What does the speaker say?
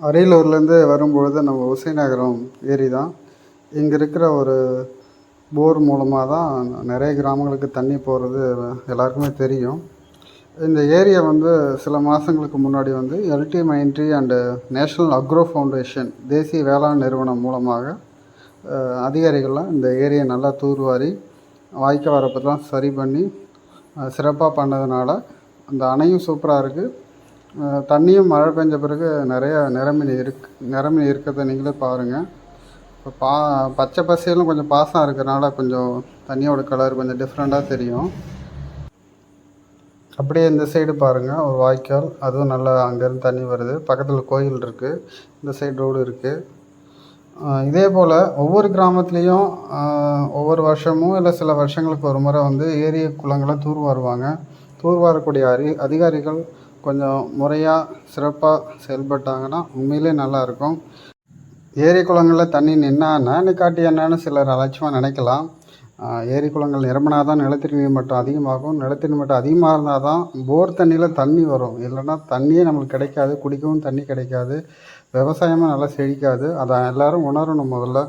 அரியலூர்லேருந்து வரும்பொழுது நம்ம உசைநகரம் ஏரி தான் இங்கே இருக்கிற ஒரு போர் மூலமாக தான் நிறைய கிராமங்களுக்கு தண்ணி போகிறது எல்லாருக்குமே தெரியும். இந்த ஏரியை வந்து சில மாதங்களுக்கு முன்னாடி வந்து L T Mindtree and national agro foundation தேசிய வேளாண் நிறுவனம் மூலமாக அதிகாரிகள்லாம் இந்த ஏரியை நல்லா தூர்வாரி வாய்க்க வரப்பெல்லாம் சரி பண்ணி சிறப்பாக பண்ணதுனால அந்த அணையும் சூப்பராக இருக்குது தண்ணியும் மழை பெஞ்ச பிறகு நிறைய நிரம்பி இருக்கு நிரம்பி இருக்கிறத நீங்களே பாருங்கள் இப்போ பா பச்சை பசேலும் கொஞ்சம் பாசம் இருக்கிறனால கொஞ்சம் தண்ணியோட கலர் கொஞ்சம் டிஃப்ரெண்ட்டாக தெரியும். அப்படியே இந்த சைடு பாருங்கள் ஒரு வாய்க்கால் அதுவும் நல்லா அங்கேருந்து தண்ணி வருது. பக்கத்தில் கோயில் இருக்குது இந்த சைடு ரோடு இருக்குது இதே போல் ஒவ்வொரு கிராமத்துலேயும் ஒவ்வொரு வருஷமும் இல்லை சில வருஷங்களுக்கு ஒரு முறை வந்து ஏரிய குளங்களை தூர்வாருவாங்க. தூர்வாரக்கூடிய அரி அதிகாரிகள் கொஞ்சம் முறையாக சிறப்பாக செயல்பட்டாங்கன்னா உண்மையிலே நல்லாயிருக்கும் ஏரி குளங்களில் தண்ணி நின்னா நிக்காட்டி என்னன்னு சிலர் அலட்சியமாக நினைக்கலாம். ஏரி குளங்கள் நிரம்பினா தான் நிலத்தடி நீர் மட்டம் அதிகமாகும். நிலத்தடி நீர் மட்டம் அதிகமாக இருந்தால் தான் போர் தண்ணியில் தண்ணி வரும். இல்லைன்னா தண்ணியே நம்மளுக்கு கிடைக்காது குடிக்கவும் தண்ணி கிடைக்காது. விவசாயமும் நல்லா செழிக்காது. அதை எல்லோரும் உணரணும் முதல்ல.